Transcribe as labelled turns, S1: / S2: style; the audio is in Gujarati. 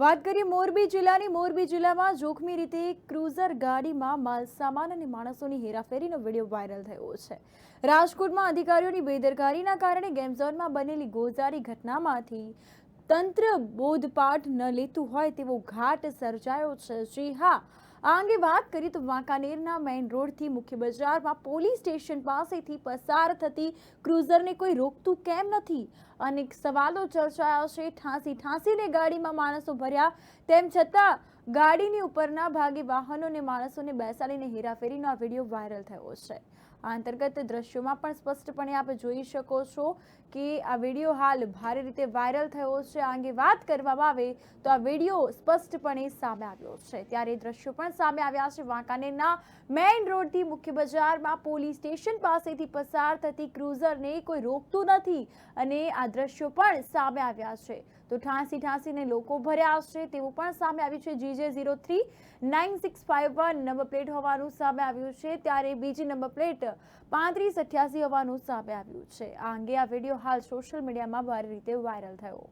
S1: વાત કરીએ મોરબી જિલ્લાની. મોરબી જિલ્લામાં જોખમી રીતે ક્રુઝર ગાડીમાં માલ સામાન અને માણસોની હેરાફેરીનો વીડિયો વાયરલ થયો છે. રાજકોટમાં અધિકારીઓની બેદરકારીના કારણે ગેમ ઝોનમાં બનેલી ગોઝારી ઘટનામાંથી તંત્ર બોધપાઠ ન લેતું હોય તેવો ઘાટ સર્જાયો છે. જી હા આ અંગે વાત કરીએ તો વાંકાનેરના મેઇન રોડથી મુખ્ય બજારમાં પોલીસ સ્ટેશન પાસેથી પસાર થતી ક્રુઝરને કોઈ રોકતું કેમ નથી? અનેક સવાલો ચર્ચાયા છે. ઠાંસી ઠાંસીને ગાડીમાં માણસો ભર્યા. તેમ છતાં ગાડીની ઉપરના ભાગે વાહનોને માણસોને બેસાડીને હેરાફેરીનો આ વીડિયો વાયરલ થયો છે. આ અંતર્ગત દ્રશ્યોમાં પણ સ્પષ્ટપણે આપ જોઈ શકો છો કે આ વીડિયો હાલ ભારે રીતે વાયરલ થયો છે. આ અંગે વાત કરવામાં આવે તો આ વીડિયો સ્પષ્ટપણે સામે આવ્યો છે. ત્યારે દ્રશ્યો પણ સામે આવ્યા છે. વાંકાનેરના મેઇન રોડથી મુખ્ય બજારમાં પોલીસ સ્ટેશન પાસેથી પસાર થતી ક્રુઝરને કોઈ રોકતું નથી અને આ દ્રશ્યો પણ સામે આવ્યા છે. તો ઠાંસી ઠાંસીને લોકો ભર્યા આવશે. તેવું પણ સામે આવ્યું છે. GJ zero three nine six five one number plate હોવાનું સામે આવ્યું છે. ત્યારે બીજી નંબર પ્લેટ પાંત્રીસ અઠ્યાસી હોવાનું સામે આવ્યું છે. આ અંગે આ વીડિયો હાલ સોશિયલ મીડિયામાં ભારે રીતે વાયરલ થયો.